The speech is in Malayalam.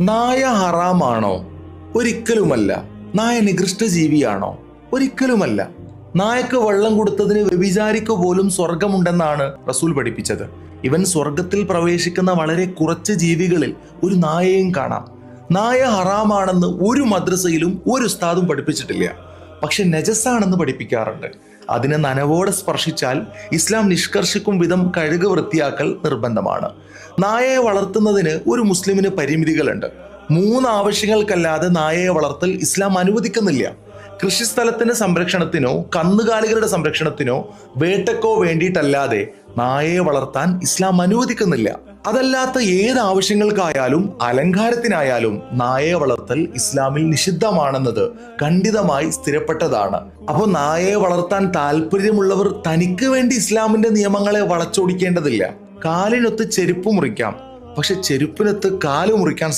നായ ഹറാമാണോ? ഒരിക്കലുമല്ല. നായ നികൃഷ്ട ജീവിയാണോ ഒരിക്കലുമല്ല. നായക്ക് വെള്ളം കൊടുത്തതിന് വ്യഭിചാരിക്ക് പോലും സ്വർഗമുണ്ടെന്നാണ് റസൂൽ പഠിപ്പിച്ചത്. ഇവൻ സ്വർഗത്തിൽ പ്രവേശിക്കുന്ന വളരെ കുറച്ച് ജീവികളിൽ ഒരു നായയും കാണാം. നായ ഹറാമാണെന്ന് ഒരു മദ്രസയിലും ഒരു ഉസ്താദും പഠിപ്പിച്ചിട്ടില്ല. പക്ഷെ നജസാണെന്ന് പഠിപ്പിക്കാറുണ്ട്. അതിനെ നനവോടെ സ്പർശിച്ചാൽ ഇസ്ലാം നിഷ്കർഷിക്കും വിധം കഴുക് വൃത്തിയാക്കൽ നിർബന്ധമാണ്. നായയെ വളർത്തുന്നതിന് ഒരു മുസ്ലിമിന് പരിമിതികളുണ്ട്. മൂന്ന് ആവശ്യങ്ങൾക്കല്ലാതെ നായയെ വളർത്തൽ ഇസ്ലാം അനുവദിക്കുന്നില്ല. കൃഷിസ്ഥലത്തിന്റെ സംരക്ഷണത്തിനോ കന്നുകാലികളുടെ സംരക്ഷണത്തിനോ വേട്ടക്കോ വേണ്ടിയിട്ടല്ലാതെ നായയെ വളർത്താൻ ഇസ്ലാം അനുവദിക്കുന്നില്ല. അതല്ലാത്ത ഏത് ആവശ്യങ്ങൾക്കായാലും അലങ്കാരത്തിനായാലും നായയെ വളർത്തൽ ഇസ്ലാമിൽ നിഷിദ്ധമാണെന്നത് ഖണ്ഡിതമായി സ്ഥിരപ്പെട്ടതാണ്. അപ്പോൾ നായയെ വളർത്താൻ താല്പര്യമുള്ളവർ തനിക്ക് വേണ്ടി ഇസ്ലാമിന്റെ നിയമങ്ങളെ വളച്ചൊടിക്കേണ്ടതില്ല. കാലിനൊത്ത് ചെരുപ്പ് മുറിക്കാം. പക്ഷെ ചെരുപ്പിനൊത്ത് കാൽ മുറിക്കാൻ